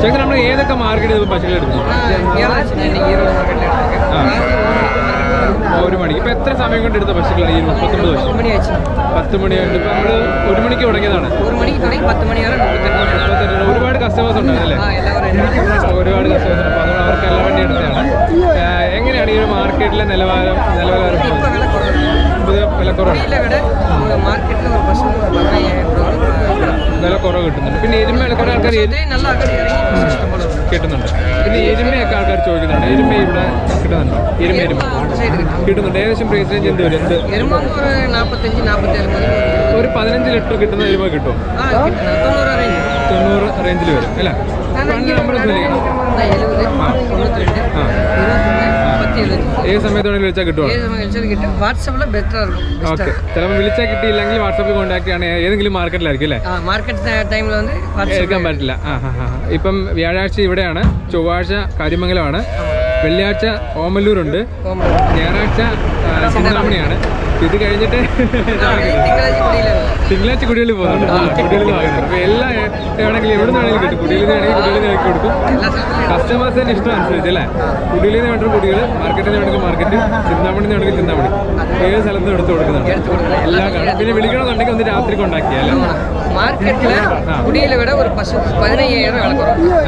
ചേട്ടൻ നമ്മൾ ഏതൊക്കെ മാർക്കറ്റ് പശുക്കൾ എടുക്കും? ഒരു മണി ഇപ്പൊ എത്ര സമയം കൊണ്ട് എടുത്ത പശുക്കളാണ് ഈ മുപ്പത്തൊമ്പത് വർഷം പത്ത് മണിയായിട്ട് ഇപ്പൊ നമ്മൾ ഒരു മണിക്ക് തുടങ്ങിയതാണ്. ഒരുപാട് കസ്റ്റമേഴ്സ് ഉണ്ടായിരുന്നല്ലേ ഒരുപാട് കസ്റ്റമേഴ്സ് ഉണ്ട്. അവർക്ക് എല്ലാം വേണ്ടി എടുത്തതാണ്. എങ്ങനെയാണ് ഈ ഒരു മാർക്കറ്റിലെ നിലവാരം നിലവാരം വില കിട്ടുന്നുണ്ട്. പിന്നെ എരുമ കുറെ ആൾക്കാർ കിട്ടുന്നുണ്ട്. പിന്നെ എരുമയൊക്കെ ആൾക്കാർ ചോദിക്കുന്നുണ്ട്. എരുമ ഇവിടെ കിട്ടുന്നുണ്ട്? എരുമ എരുമ കിട്ടുന്നുണ്ട്. ഏകദേശം പ്രൈസ് റേഞ്ച് എന്ത് വരും? എന്ത്? ഒരു പതിനഞ്ച് ലിറ്റർ കിട്ടുന്ന എരുമ കിട്ടും. തൊണ്ണൂറ് റേഞ്ചിൽ വരും. അല്ലേ? പണ്ട് നമ്മൾ ആ. ഏത് സമയത്ത് വേണമെങ്കിലും വിളിച്ചാൽ കിട്ടുമോ ഏത് സമയം വിളിച്ചാലും കിട്ടും. വാട്സാപ്പിൽ ബെറ്റർ ഓക്കെ ചിലപ്പോൾ വിളിച്ചാൽ കിട്ടിയില്ലെങ്കിൽ വാട്സാപ്പിൽ കോൺടാക്ട് ആണ് ഏതെങ്കിലും മാർക്കറ്റിലായിരിക്കും അല്ലേ? ആ മാർക്കറ്റ് ടൈമിൽ വന്ന് എടുക്കാൻ പറ്റില്ല. ആ ഹാ ഹാ ഇപ്പം വ്യാഴാഴ്ച ഇവിടെയാണ് ചൊവ്വാഴ്ച കാര്യമംഗലമാണ്. വെള്ളിയാഴ്ച ഓമല്ലൂരുണ്ട് ഞായറാഴ്ച ആ, ചിന്താമണിയാണ് ഇത് കഴിഞ്ഞിട്ട് തിങ്കളാഴ്ച കുടിയിലാണ് തിങ്കളാഴ്ച കുടികളിൽ പോകുന്നുണ്ട് ആ കുടികളിൽ വാങ്ങുന്നുണ്ട് അപ്പോൾ എല്ലാം വേണമെങ്കിൽ എവിടെ നിന്നാണെങ്കിലും കിട്ടും കുടികളിൽ വേണമെങ്കിൽ കുടികളിൽ ഇറക്കി കൊടുക്കും എല്ലാ സ്ഥലത്തിലും കസ്റ്റമേഴ്സിന്റെ ഇഷ്ടം അനുസരിച്ച് അല്ലേ കുടിയിൽ നിന്ന് വേണ്ട കുടികൾ മാർക്കറ്റിൽ നിന്ന് വേണമെങ്കിൽ മാർക്കറ്റ് ചിന്താമണി വേണമെങ്കിൽ ചിന്താമണി ഏത് സ്ഥലത്തും എടുത്ത് കൊടുക്കുന്നുണ്ട് എടുത്ത് കൊടുക്കണം എല്ലാം കാണും പിന്നെ വിളിക്കണമെന്നുണ്ടെങ്കിൽ ഒന്ന് രാത്രി കൊണ്ടാക്കിയാൽ மார்க்கெட்டில் குடியில விட ஒரு பசு பதினையாயிரம் விலை குறைவு